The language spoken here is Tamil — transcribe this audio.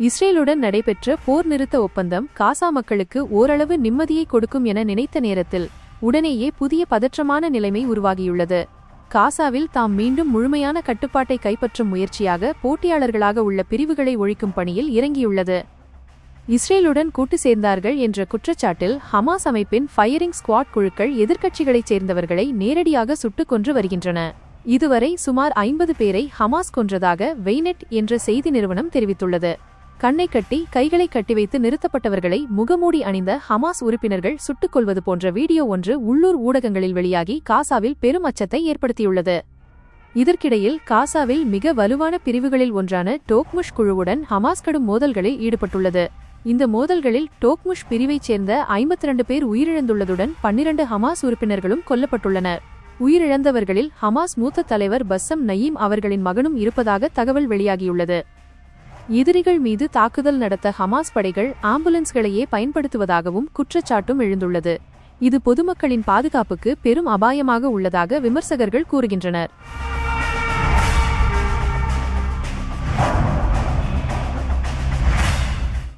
இஸ்ரேலுடன் நடைபெற்ற போர் நிறுத்த ஒப்பந்தம் காசா மக்களுக்கு ஓரளவு நிம்மதியை கொடுக்கும் என நினைத்த நேரத்தில் உடனேயே புதிய பதற்றமான நிலைமை உருவாகியுள்ளது. காசாவில் தாம் மீண்டும் முழுமையான கட்டுப்பாட்டை கைப்பற்றும் முயற்சியாக போட்டியாளர்களாக உள்ள பிரிவுகளை ஒழிக்கும் பணியில் இறங்கியுள்ளது. இஸ்ரேலுடன் கூட்டு சேர்ந்தார்கள் என்ற குற்றச்சாட்டில் ஹமாஸ் அமைப்பின் ஃபயரிங் ஸ்குவாட் குழுக்கள் எதிர்க்கட்சிகளைச் சேர்ந்தவர்களை நேரடியாக சுட்டுக் கொன்று வருகின்றன. இதுவரை சுமார் ஐம்பது பேரை ஹமாஸ் கொன்றதாக வெய்நெட் என்ற செய்தி நிறுவனம் தெரிவித்துள்ளது. கண்ணை கட்டி கைகளை கட்டி வைத்து நிறுத்தப்பட்டவர்களை முகமூடி அணிந்த ஹமாஸ் உறுப்பினர்கள் சுட்டுக் கொள்வது போன்ற வீடியோ ஒன்று உள்ளூர் ஊடகங்களில் வெளியாகி காசாவில் பெரும் அச்சத்தை ஏற்படுத்தியுள்ளது. இதற்கிடையில் காசாவில் மிக வலுவான பிரிவுகளில் ஒன்றான டோக்முஷ் குழுவுடன் ஹமாஸ் கடும் மோதல்களில் ஈடுபட்டுள்ளது. இந்த மோதல்களில் டோக்முஷ் பிரிவைச் சேர்ந்த ஐம்பத்தி ரெண்டு பேர் உயிரிழந்துள்ளதுடன் பன்னிரண்டு ஹமாஸ் உறுப்பினர்களும் கொல்லப்பட்டுள்ளனர். உயிரிழந்தவர்களில் ஹமாஸ் மூத்த தலைவர் பஸ்ஸம் நயீம் அவர்களின் மகனும் இருப்பதாக தகவல் வெளியாகியுள்ளது. எதிரிகள் மீது தாக்குதல் நடத்த ஹமாஸ் படைகள் ஆம்புலன்ஸ்களையே பயன்படுத்துவதாகவும் குற்றச்சாட்டும் எழுந்துள்ளது. இது பொதுமக்களின் பாதுகாப்புக்கு பெரும் அபாயமாக உள்ளதாக விமர்சகர்கள் கூறுகின்றனர்.